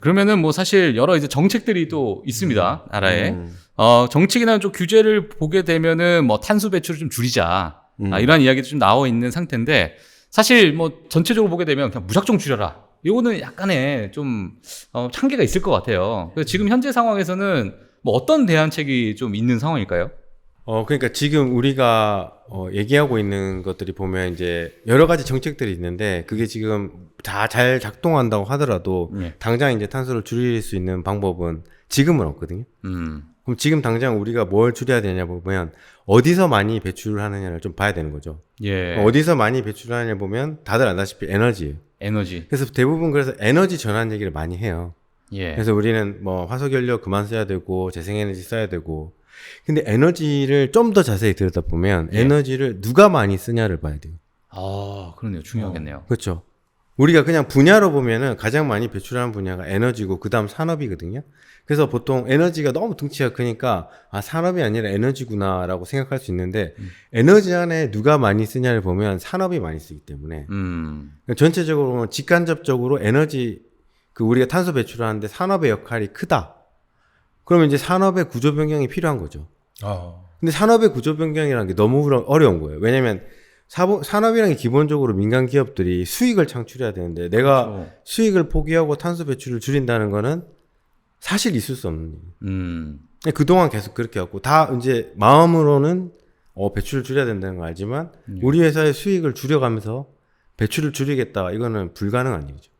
그러면은 뭐 사실 여러 이제 정책들이 또 있습니다 나라에 음. 어 정책이나 좀 규제를 보게 되면은 뭐 탄소 배출을 좀 줄이자 음. 아, 이런 이야기도 좀 나와 있는 상태인데 사실 뭐 전체적으로 보게 되면 그냥 무작정 줄여라 이거는 약간의 좀 어, 한계가 있을 것 같아요. 그래서 지금 현재 상황에서는 뭐 어떤 대안책이 좀 있는 상황일까요? 어, 그러니까 지금 우리가 어, 얘기하고 있는 것들이 보면 이제 여러 가지 정책들이 있는데 그게 지금 다 잘 작동한다고 하더라도 예. 당장 이제 탄소를 줄일 수 있는 방법은 지금은 없거든요. 음. 그럼 지금 당장 우리가 뭘 줄여야 되냐 보면 어디서 많이 배출을 하느냐를 좀 봐야 되는 거죠. 예. 어디서 많이 배출을 하냐 보면 다들 안다시피 에너지예요. 에너지. 그래서 대부분 그래서 에너지 전환 얘기를 많이 해요. 예. 그래서 우리는 뭐 화석 연료 그만 써야 되고 재생에너지 써야 되고 근데 에너지를 좀 더 자세히 들여다보면 예. 에너지를 누가 많이 쓰냐를 봐야 돼요. 아, 그러네요. 중요하겠네요. 그렇죠. 우리가 그냥 분야로 보면은 가장 많이 배출하는 분야가 에너지고 그다음 산업이거든요. 그래서 보통 에너지가 너무 등치가 크니까 아 산업이 아니라 에너지구나라고 생각할 수 있는데 음. 에너지 안에 누가 많이 쓰냐를 보면 산업이 많이 쓰기 때문에 음. 전체적으로 보면 직간접적으로 에너지 그 우리가 탄소 배출을 하는데 산업의 역할이 크다. 그러면 이제 산업의 구조 변경이 필요한 거죠. 아. 근데 산업의 구조 변경이라는 게 너무 어려- 어려운 거예요. 왜냐면 사보, 산업이라는 게 기본적으로 민간 기업들이 수익을 창출해야 되는데 내가 그렇죠. 수익을 포기하고 탄소 배출을 줄인다는 거는 사실 있을 수 없는 일이에요. 음. 그동안 계속 그렇게 갖고 다 이제 마음으로는 어, 배출을 줄여야 된다는 거 알지만 음. 우리 회사의 수익을 줄여가면서 배출을 줄이겠다 이거는 불가능한 일이죠.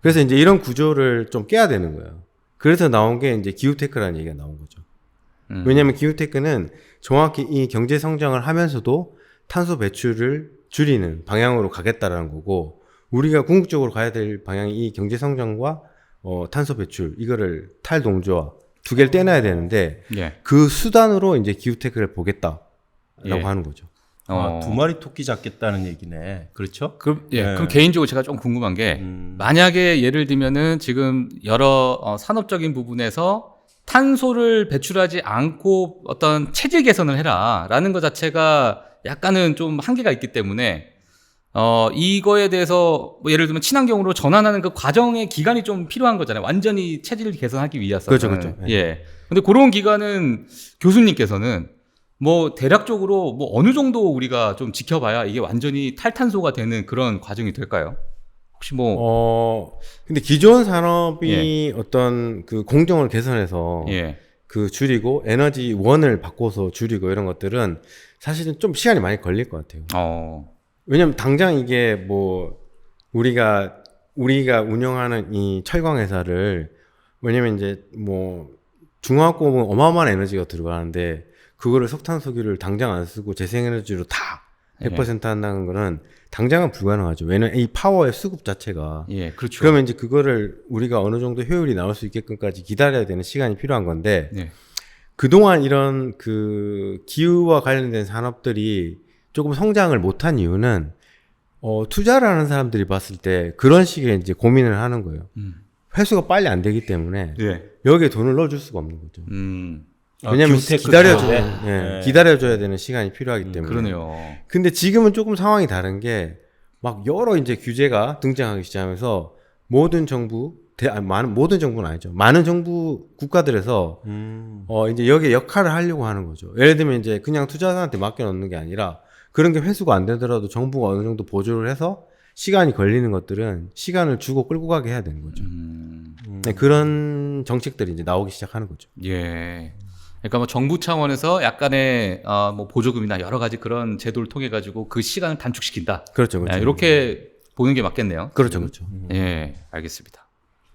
그래서 이제 이런 구조를 좀 깨야 되는 거예요. 그래서 나온 게 이제 기후테크라는 얘기가 나온 거죠. 음. 왜냐하면 기후테크는 정확히 이 경제 성장을 하면서도 탄소 배출을 줄이는 방향으로 가겠다라는 거고 우리가 궁극적으로 가야 될 방향이 이 경제 성장과 어, 탄소 배출 이거를 탈동조화 두 개를 떼놔야 되는데 예. 그 수단으로 이제 기후테크를 보겠다라고 예. 하는 거죠. 어. 아, 두 마리 토끼 잡겠다는 얘기네. 그렇죠? 그럼 예. 네. 그럼 개인적으로 제가 좀 궁금한 게 음. 만약에 예를 들면은 지금 여러 어, 산업적인 부분에서 탄소를 배출하지 않고 어떤 체질 개선을 해라라는 것 자체가 약간은 좀 한계가 있기 때문에 어 이거에 대해서 뭐 예를 들면 친환경으로 전환하는 그 과정의 기간이 좀 필요한 거잖아요. 완전히 체질을 개선하기 위해서. 그렇죠, 그렇죠. 예. 예. 근데 그런 기간은 교수님께서는 뭐 대략적으로 뭐 어느 정도 우리가 좀 지켜봐야 이게 완전히 탈탄소가 되는 그런 과정이 될까요? 혹시 뭐 어 근데 기존 산업이 어떤 그 공정을 개선해서 예. 그 줄이고 에너지 원을 바꿔서 줄이고 이런 것들은 사실은 좀 시간이 많이 걸릴 것 같아요. 어. 왜냐면 당장 이게 뭐 우리가 우리가 운영하는 이 철강 회사를 왜냐면 이제 뭐 중화학 공업은 어마어마한 에너지가 들어가는데 그거를 석탄소규를 당장 안 쓰고 재생에너지로 다 100% 한다는 거는 당장은 불가능하죠. 왜냐면 이 파워의 수급 자체가 예, 그렇죠. 그러면 이제 그거를 우리가 어느 정도 효율이 나올 수 있게끔까지 기다려야 되는 시간이 필요한 건데 네. 그동안 이런 그 기후와 관련된 산업들이 조금 성장을 못한 이유는 어, 투자를 하는 사람들이 봤을 때 그런 식의 이제 고민을 하는 거예요. 음. 회수가 빨리 안 되기 때문에 예. 여기에 돈을 넣어줄 수가 없는 거죠. 음. 왜냐면 아, 기후테크 기다려줘야? 예, 네. 기다려줘야 되는 시간이 필요하기 음, 때문에. 그러네요. 근데 지금은 조금 상황이 다른 게 막 여러 이제 규제가 등장하기 시작하면서 모든 정부, 대, 아니, 많은, 모든 정부는 아니죠. 많은 정부 국가들에서 음. 어, 이제 여기에 역할을 하려고 하는 거죠. 예를 들면 이제 그냥 투자자한테 맡겨놓는 게 아니라 그런 게 회수가 안 되더라도 정부가 어느 정도 보조를 해서 시간이 걸리는 것들은 시간을 주고 끌고 가게 해야 되는 거죠. 음. 네, 그런 정책들이 이제 나오기 시작하는 거죠. 예. 그러니까 뭐 정부 차원에서 약간의 어, 뭐 보조금이나 여러 가지 그런 제도를 통해 가지고 그 시간을 단축시킨다. 그렇죠, 그렇죠. 예, 이렇게 보는 게 맞겠네요. 그렇죠, 그렇죠. 예, 알겠습니다.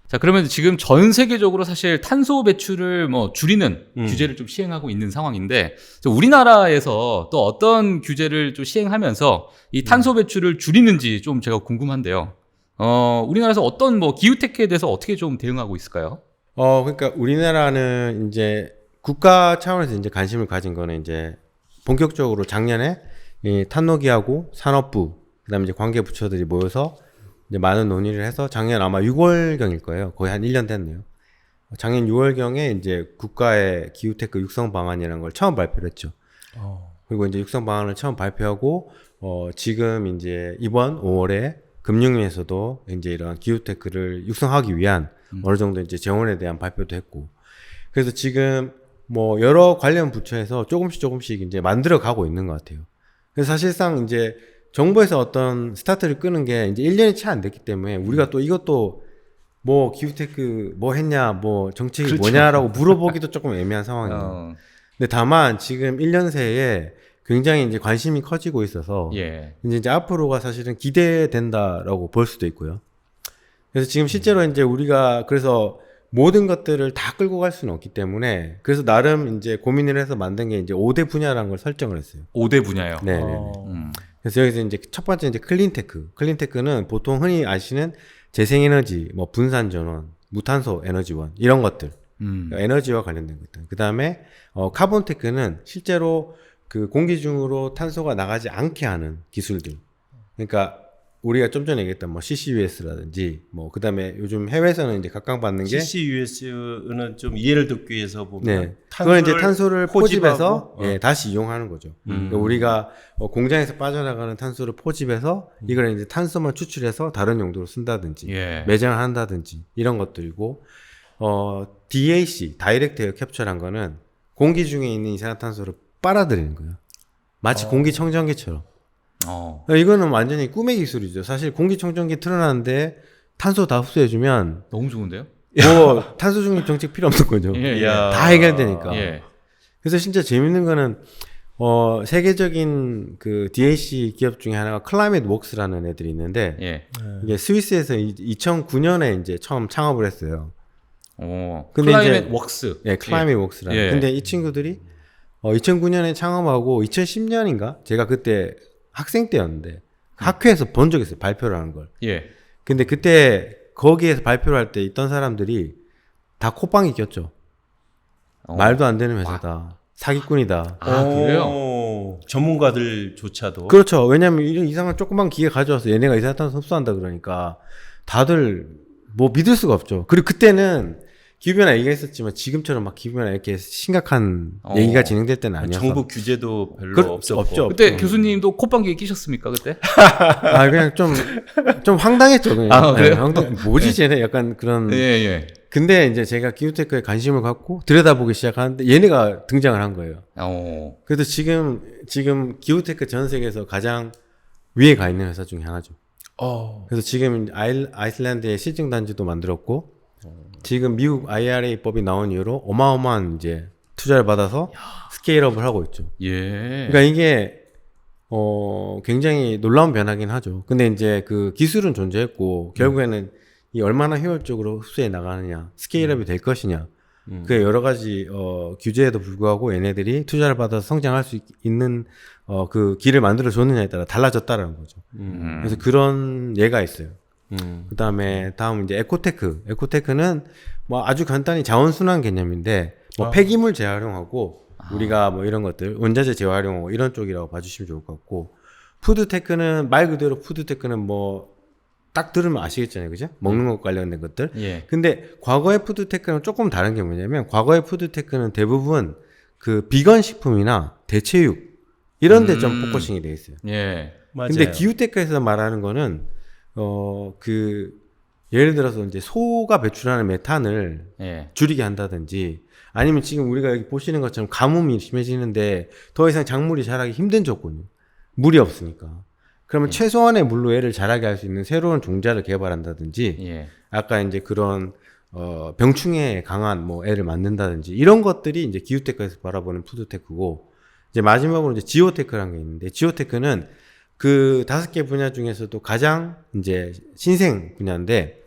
자, 그러면 지금 전 세계적으로 사실 탄소 배출을 뭐 줄이는 음. 규제를 좀 시행하고 있는 상황인데, 저 우리나라에서 또 어떤 규제를 좀 시행하면서 이 탄소 배출을 줄이는지 좀 제가 궁금한데요. 어, 우리나라에서 어떤 뭐 기후 테크에 대해서 어떻게 좀 대응하고 있을까요? 어, 그러니까 우리나라는 이제 국가 차원에서 이제 관심을 가진 거는 이제 본격적으로 작년에 이 탄노기하고 산업부, 그다음에 이제 관계 부처들이 모여서 이제 많은 논의를 해서 작년 아마 6월경일 거예요. 거의 한 1년 됐네요. 작년 6월경에 이제 국가의 기후테크 육성 방안이라는 걸 처음 발표를 했죠. 어. 그리고 이제 육성 방안을 처음 발표하고 어 지금 이제 이번 5월에 금융위에서도 이제 이런 기후테크를 육성하기 위한 어느 정도 이제 재원에 대한 발표도 했고 그래서 지금 뭐 여러 관련 부처에서 조금씩 조금씩 이제 만들어 가고 있는 것 같아요. 그래서 사실상 이제 정부에서 어떤 스타트를 끄는 게 이제 1년이 채 안 됐기 때문에 우리가 또 이것도 뭐 기후테크 뭐 했냐 뭐 정책이 그렇죠. 뭐냐라고 물어보기도 조금 애매한 상황이에요. 어, 근데 다만 지금 1년 새에 굉장히 이제 관심이 커지고 있어서 예. 이제, 이제 앞으로가 사실은 기대된다라고 볼 수도 있고요. 그래서 지금 실제로 이제 우리가 그래서 모든 것들을 다 끌고 갈 수는 없기 때문에 그래서 나름 이제 고민을 해서 만든 게 이제 5대 분야라는 걸 설정을 했어요. 5대 분야요. 네. 네 어. 음. 그래서 여기서 이제 첫 번째 이제 클린테크. 클린테크는 보통 흔히 아시는 재생에너지, 뭐 분산 전원, 무탄소 에너지원 이런 것들. 음. 에너지와 관련된 것들. 그 다음에 어, 카본테크는 실제로 그 공기 중으로 탄소가 나가지 않게 하는 기술들. 그러니까 우리가 좀 전에 얘기했던 뭐 CCUS라든지 뭐 그다음에 요즘 해외에서는 이제 각광받는 게 CCUS는 좀 이해를 듣기 위해서 보면 네. 그건 이제 탄소를 포집해서 어. 예, 다시 이용하는 거죠. 음. 그러니까 우리가 어, 공장에서 빠져나가는 탄소를 포집해서 이걸 이제 탄소만 추출해서 다른 용도로 쓴다든지 예. 매장을 한다든지 이런 것들이고 어 DAC 다이렉트 에어 캡처란 거는 공기 중에 있는 이산화탄소를 빨아들이는 거예요. 마치 공기청정기처럼. 어. 그러니까 이거는 완전히 꿈의 기술이죠. 사실 공기청정기 틀어놨는데 탄소 다 흡수해주면 너무 좋은데요? 뭐 탄소 중립 정책 필요 없는 거죠. 예. 이야. 다 해결되니까. 예. 그래서 진짜 재밌는 거는 어 세계적인 그 DAC 기업 중에 하나가 클라이밋 웍스라는 애들이 있는데 예. 이게 스위스에서 2009년에 이제 처음 창업을 했어요. 어. 근데 클라이밋 이제- 웍스. 예, 클라이밋 웍스라는. 예. 근데 이 친구들이 어 2009년에 창업하고 2010년인가 제가 그때 학생 때였는데 학회에서 본 적 있어요. 발표를 하는 걸. 예. 근데 그때 거기에서 발표를 할 때 있던 사람들이 다 콧방이 꼈죠. 어. 말도 안 되는 회사다. 사기꾼이다. 아, 그래요? 오, 전문가들조차도 그렇죠. 왜냐면 이런 이상한 조그만 기계 가져와서 얘네가 이산화탄소 흡수한다 그러니까 다들 뭐 믿을 수가 없죠. 그리고 그때는 기후변화 얘기했었지만 지금처럼 막 기후변화 이렇게 심각한 어. 얘기가 진행될 때는 아니어서. 정부 규제도 별로 그- 없었고 없죠. 그때 음. 교수님도 콧방귀에 끼셨습니까 그때? 아 그냥 좀 좀 황당했죠. 그냥. 아, 그래요? 네, 황당. 뭐지 쟤네 약간 그런. 예, 예. 근데 이제 제가 기후테크에 관심을 갖고 들여다보기 시작하는데 얘네가 등장을 한 거예요. 어. 그래서 지금 지금 기후테크 전 세계에서 가장 위에 가 있는 회사 중에 하나죠. 어. 그래서 지금 아일, 아이슬란드에 실증 단지도 만들었고 지금 미국 IRA 법이 나온 이후로 어마어마한 이제 투자를 받아서 스케일업을 하고 있죠. 예. 그러니까 이게 어 굉장히 놀라운 변화긴 하죠. 근데 이제 그 기술은 존재했고 결국에는 이 얼마나 효율적으로 흡수해 나가느냐, 스케일업이 될 것이냐, 음. 그 여러 가지 어 규제에도 불구하고 얘네들이 투자를 받아서 성장할 수 있- 있는 어그 길을 만들어 줬느냐에 따라 달라졌다라는 거죠. 음. 그래서 그런 예가 있어요. 음. 그 다음에 다음 이제 에코테크. 에코테크는 뭐 아주 간단히 자원순환 개념인데 뭐 아. 폐기물 재활용하고 우리가 뭐 이런 것들 원자재 재활용하고 이런 쪽이라고 봐주시면 좋을 것 같고 푸드테크는 말 그대로 푸드테크는 뭐 딱 들으면 아시겠잖아요, 그죠? 먹는 것 관련된 것들. 예. 근데 과거의 푸드테크는 조금 다른 게 뭐냐면 과거의 푸드테크는 대부분 그 비건 식품이나 대체육 이런 데좀 음. 포커싱이 돼 있어요. 예. 맞아요. 근데 기후테크에서 말하는 거는 어 그 예를 들어서 이제 소가 배출하는 메탄을 예. 줄이게 한다든지 아니면 지금 우리가 여기 보시는 것처럼 가뭄이 심해지는데 더 이상 작물이 자라기 힘든 조건이 물이 없으니까 그러면 최소한의 물로 애를 자라게 할 수 있는 새로운 종자를 개발한다든지 예. 아까 이제 그런 어 병충해에 강한 뭐 애를 만든다든지 이런 것들이 이제 기후테크에서 바라보는 푸드테크고 이제 마지막으로 이제 지오테크라는 게 있는데 지오테크는 그 다섯 개 분야 중에서도 가장 이제 신생 분야인데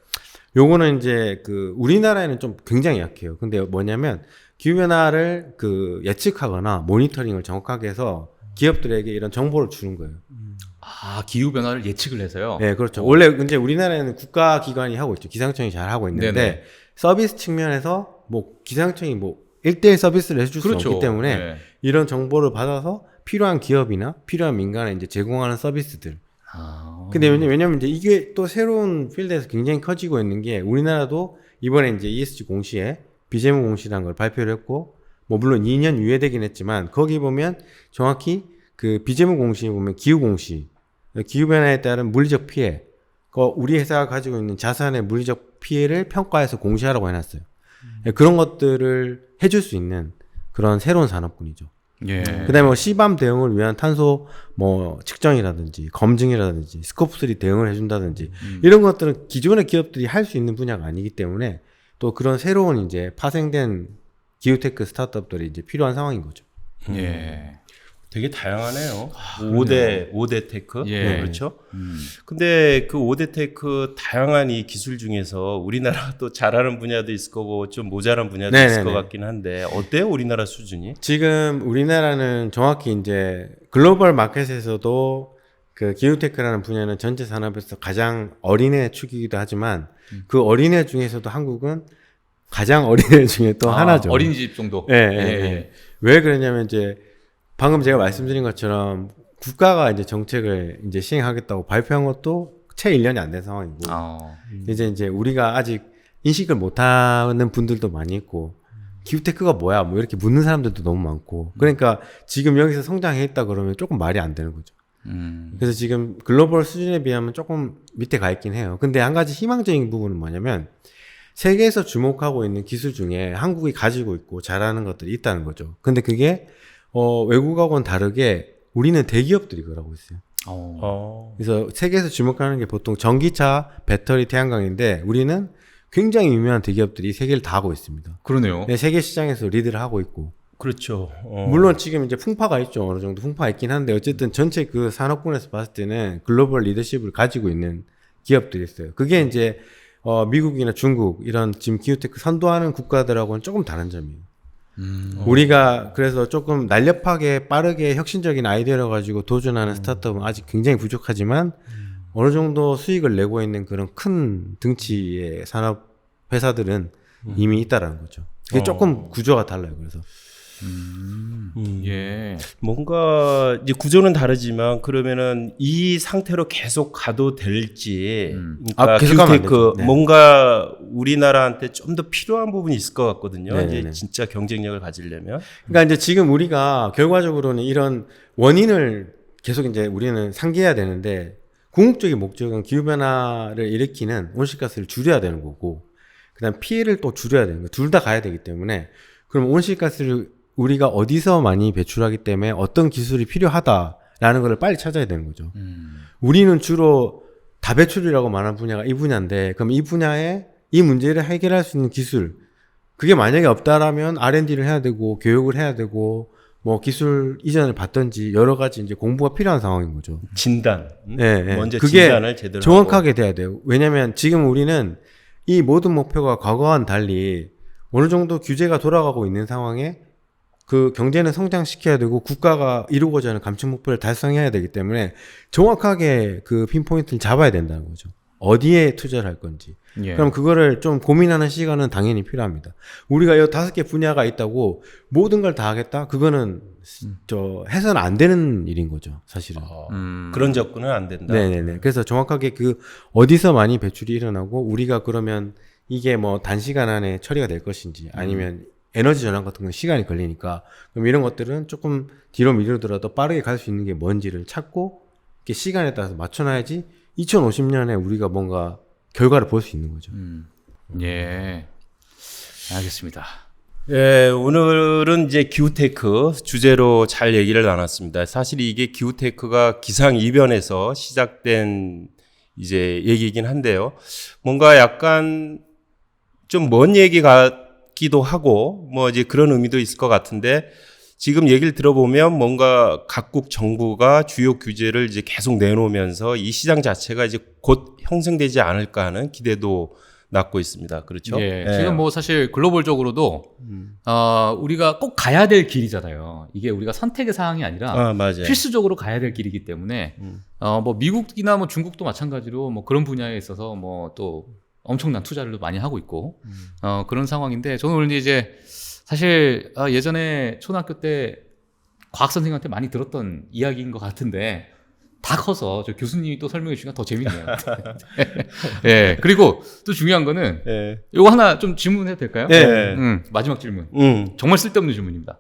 요거는 이제 그 우리나라에는 좀 굉장히 약해요. 근데 뭐냐면 기후 변화를 그 예측하거나 모니터링을 정확하게 해서 기업들에게 이런 정보를 주는 거예요. 아 기후 변화를 예측을 해서요. 네, 그렇죠. 원래 이제 우리나라에는 국가 기관이 하고 있죠. 기상청이 잘 하고 있는데 네네. 서비스 측면에서 뭐 기상청이 뭐 1대1 서비스를 해줄 수 없기 때문에 예. 이런 정보를 받아서 필요한 기업이나 필요한 민간에 이제 제공하는 서비스들. 아. 근데 왜냐- 왜냐면 이제 이게 또 새로운 필드에서 굉장히 커지고 있는 게 우리나라도 이번에 이제 ESG 공시에 비재무 공시라는 걸 발표를 했고 뭐 물론 2년 유예되긴 했지만 거기 보면 정확히 그 비재무 공시에 보면 기후 공시 기후 변화에 따른 물리적 피해 그 우리 회사가 가지고 있는 자산의 물리적 피해를 평가해서 공시하라고 해놨어요. 예, 그런 것들을 해줄 수 있는 그런 새로운 산업군이죠. 예. 그다음에 뭐 시밤 대응을 위한 탄소 뭐 측정이라든지 검증이라든지 스코프 3 대응을 해준다든지 이런 것들은 기존의 기업들이 할 수 있는 분야가 아니기 때문에 또 그런 새로운 이제 파생된 기후테크 스타트업들이 이제 필요한 상황인 거죠. 예. 되게 다양하네요. 5대 5대 테크. 예. 그렇죠? 음. 근데 그 5대 테크 다양한 이 기술 중에서 우리나라 또 잘하는 분야도 있을 거고 좀 모자란 분야도 있을 네네네. 것 같긴 한데 어때요? 우리나라 수준이? 지금 우리나라는 정확히 이제 글로벌 마켓에서도 그 기후테크라는 분야는 전체 산업에서 가장 어린애 축이기도 하지만 그 어린애 중에서도 한국은 가장 어린애 중에 또 아, 하나죠. 어린이집 정도. 예, 예, 예. 왜 그러냐면 이제 방금 제가 말씀드린 것처럼 국가가 이제 정책을 이제 시행하겠다고 발표한 것도 채 1년이 안 된 상황이고 어. 이제 이제 우리가 아직 인식을 못하는 분들도 많이 있고 기후테크가 뭐야 뭐 이렇게 묻는 사람들도 너무 많고 그러니까 지금 여기서 성장했다 그러면 조금 말이 안 되는 거죠. 음. 그래서 지금 글로벌 수준에 비하면 조금 밑에 가 있긴 해요. 근데 한 가지 희망적인 부분은 뭐냐면 세계에서 주목하고 있는 기술 중에 한국이 가지고 있고 잘하는 것들이 있다는 거죠. 근데 그게 어, 외국하고는 다르게 우리는 대기업들이 그러고 있어요. 어. 어. 그래서 세계에서 주목하는 게 보통 전기차, 배터리, 태양광인데 우리는 굉장히 유명한 대기업들이 세계를 다 하고 있습니다. 그러네요. 네, 세계 시장에서 리드를 하고 있고 그렇죠. 어. 물론 지금 이제 풍파가 있죠 어느 정도 풍파가 있긴 한데 어쨌든 전체 그 산업군에서 봤을 때는 글로벌 리더십을 가지고 있는 기업들이 있어요. 그게 이제 어, 미국이나 중국 이런 지금 기후테크 선도하는 국가들하고는 조금 다른 점이에요. 음. 우리가 그래서 조금 날렵하게 빠르게 혁신적인 아이디어를 가지고 도전하는 스타트업은 아직 굉장히 부족하지만 어느 정도 수익을 내고 있는 그런 큰 등치의 산업 회사들은 이미 있다라는 거죠. 그게 어. 조금 구조가 달라요. 그래서 음. 예. 뭔가 이제 구조는 다르지만 그러면은 이 상태로 계속 가도 될지 음. 그러니까 아, 계속 가면 되죠. 네. 뭔가 우리나라한테 좀 더 필요한 부분이 있을 것 같거든요. 네네네. 이제 진짜 경쟁력을 가지려면 그러니까 이제 지금 우리가 결과적으로는 이런 원인을 계속 이제 우리는 상기해야 되는데 궁극적인 목적은 기후 변화를 일으키는 온실가스를 줄여야 되는 거고 그다음 피해를 또 줄여야 되는 거 둘 다 가야 되기 때문에 그럼 온실가스를 우리가 어디서 많이 배출하기 때문에 어떤 기술이 필요하다라는 걸 빨리 찾아야 되는 거죠. 음. 우리는 주로 다배출이라고 말하는 분야가 이 분야인데 그럼 이 분야에 이 문제를 해결할 수 있는 기술 그게 만약에 없다라면 R&D를 해야 되고 교육을 해야 되고 뭐 기술 이전을 받든지 여러 가지 이제 공부가 필요한 상황인 거죠. 진단. 음? 예, 예. 먼저 그게 진단을 제대로 정확하게 돼야 돼요. 왜냐면 지금 우리는 이 모든 목표가 과거와는 달리 어느 정도 규제가 돌아가고 있는 상황에 그 경제는 성장시켜야 되고 국가가 이루고자 하는 감축 목표를 달성해야 되기 때문에 정확하게 그 핀포인트를 잡아야 된다는 거죠. 어디에 투자를 할 건지. 예. 그럼 그거를 좀 고민하는 시간은 당연히 필요합니다. 우리가 이 다섯 개 분야가 있다고 모든 걸 다 하겠다? 그거는 저 해서는 안 되는 일인 거죠, 사실은. 어, 음. 그런 접근은 안 된다. 네네네. 그래서 정확하게 그 어디서 많이 배출이 일어나고 우리가 그러면 이게 뭐 단시간 안에 처리가 될 것인지 아니면 에너지 전환 같은 건 시간이 걸리니까 그럼 이런 것들은 조금 뒤로 미루더라도 빠르게 갈 수 있는 게 뭔지를 찾고 이렇게 시간에 따라서 맞춰놔야지 2050년에 우리가 뭔가 결과를 볼 수 있는 거죠. 음. 예. 알겠습니다. 예, 오늘은 이제 기후테크 주제로 잘 얘기를 나눴습니다. 사실 이게 기후테크가 기상 이변에서 시작된 이제 얘기이긴 한데요. 뭔가 약간 좀 먼 얘기 같 기도 하고 뭐 이제 그런 의미도 있을 것 같은데 지금 얘기를 들어보면 뭔가 각국 정부가 주요 규제를 이제 계속 내놓으면서 이 시장 자체가 이제 곧 형성되지 않을까 하는 기대도 낳고 있습니다. 그렇죠? 예. 예. 지금 뭐 사실 글로벌적으로도 어, 우리가 꼭 가야 될 길이잖아요. 이게 우리가 선택의 사항이 아니라 아. 필수적으로 가야 될 길이기 때문에 음. 어, 뭐 미국이나 뭐 중국도 마찬가지로 뭐 그런 분야에 있어서 뭐또 엄청난 투자를 많이 하고 있고 음. 어, 그런 상황인데 저는 오늘 이제 사실 아, 예전에 초등학교 때 과학 선생님한테 많이 들었던 이야기인 것 같은데 다 커서 저 교수님이 또 설명해 주시니까 더 재밌네요. 예. 그리고 또 중요한 거는 예. 이거 하나 좀 질문해도 될까요? 예. 음, 마지막 질문. 음. 정말 쓸데없는 질문입니다.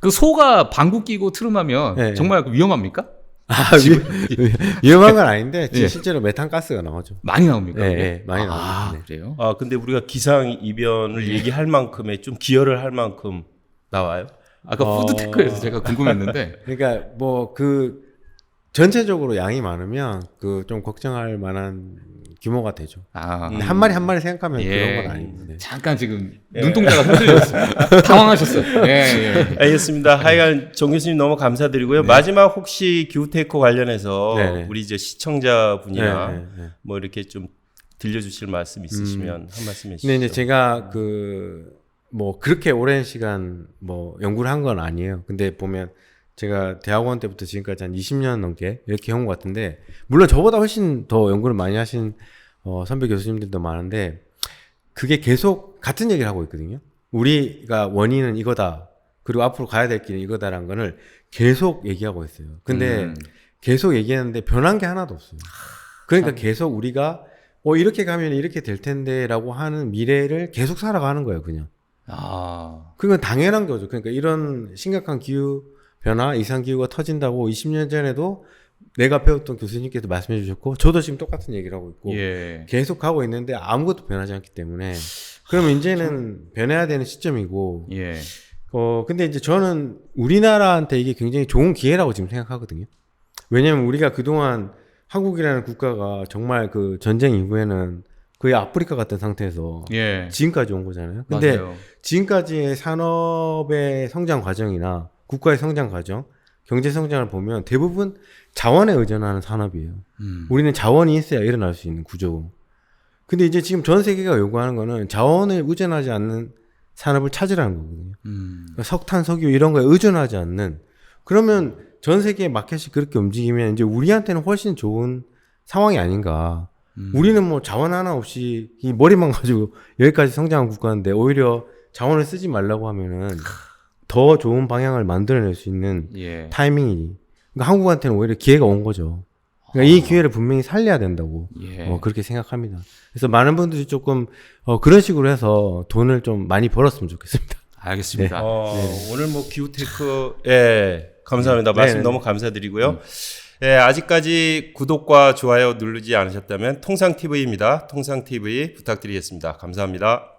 그 소가 방구 끼고 트름하면 네. 정말 그 위험합니까? 아, 위, 위험한 건 아닌데 예. 실제로 메탄가스가 나오죠. 많이 나옵니까? 예, 그게? 예, 많이 아, 나옵니다. 네. 그래요? 아 근데 우리가 기상 이변을 얘기할 만큼의 좀 기여를 할 만큼 나와요. 아까 어. 푸드테크에서 제가 궁금했는데 그러니까 뭐 그 전체적으로 양이 많으면 그 좀 걱정할 만한 규모가 되죠. 아 근데 한 마리 한 마리 생각하면 예. 그런 건 아닌데. 네. 잠깐 지금 눈동자가 흔들렸어요. 당황하셨어요. 예, 예. 알겠습니다. 하여간 정 교수님 너무 감사드리고요. 마지막 혹시 기후테크 관련해서 네, 네. 우리 이제 시청자분이나 네, 네, 네. 뭐 이렇게 좀 들려주실 말씀 있으시면 한 말씀 해주시죠. 근데 이제 제가 그 뭐 그렇게 오랜 시간 뭐 연구를 한 건 아니에요. 근데 보면 제가 대학원 때부터 지금까지 한 20년 넘게 이렇게 해온 것 같은데 물론 저보다 훨씬 더 연구를 많이 하신 어, 선배 교수님들도 많은데 그게 계속 같은 얘기를 하고 있거든요. 우리가 원인은 이거다. 그리고 앞으로 가야 될 길은 이거다라는 거를 계속 얘기하고 있어요. 근데 음. 계속 얘기하는데 변한 게 하나도 없어요. 그러니까 계속 우리가 어 이렇게 가면 이렇게 될 텐데라고 하는 미래를 계속 살아가는 거예요, 그냥. 아, 그건 당연한 거죠. 그러니까 이런 심각한 기후 변화, 이상 기후가 터진다고 20년 전에도 내가 배웠던 교수님께서 말씀해 주셨고 저도 지금 똑같은 얘기를 하고 있고 예. 계속 가고 있는데 아무것도 변하지 않기 때문에 그러면 이제는 변해야 되는 시점이고 예. 어 근데 이제 저는 우리나라한테 이게 굉장히 좋은 기회라고 지금 생각하거든요. 왜냐면 우리가 그동안 한국이라는 국가가 정말 그 전쟁 이후에는 거의 아프리카 같은 상태에서 예. 지금까지 온 거잖아요. 근데 맞아요. 지금까지의 산업의 성장 과정이나 국가의 성장 과정, 경제 성장을 보면 대부분 자원에 의존하는 산업이에요. 음. 우리는 자원이 있어야 일어날 수 있는 구조. 근데 이제 지금 전 세계가 요구하는 거는 자원을 의존하지 않는 산업을 찾으라는 거거든요. 음. 그러니까 석탄, 석유 이런 거에 의존하지 않는. 그러면 전 세계 마켓이 그렇게 움직이면 이제 우리한테는 훨씬 좋은 상황이 아닌가. 음. 우리는 뭐 자원 하나 없이 이 머리만 가지고 여기까지 성장한 국가인데 오히려 자원을 쓰지 말라고 하면은 더 좋은 방향을 만들어낼 수 있는 예. 타이밍이. 그러니까 한국한테는 오히려 기회가 온 거죠. 그러니까 이 기회를 분명히 살려야 된다고 예. 어, 그렇게 생각합니다. 그래서 많은 분들이 조금 어, 그런 식으로 해서 돈을 좀 많이 벌었으면 좋겠습니다. 알겠습니다. 어, 오늘 뭐 기후테크 예 감사합니다 말씀 네. 너무 감사드리고요. 예 아직까지 구독과 좋아요 누르지 않으셨다면 통상 TV입니다. 통상 TV 부탁드리겠습니다. 감사합니다.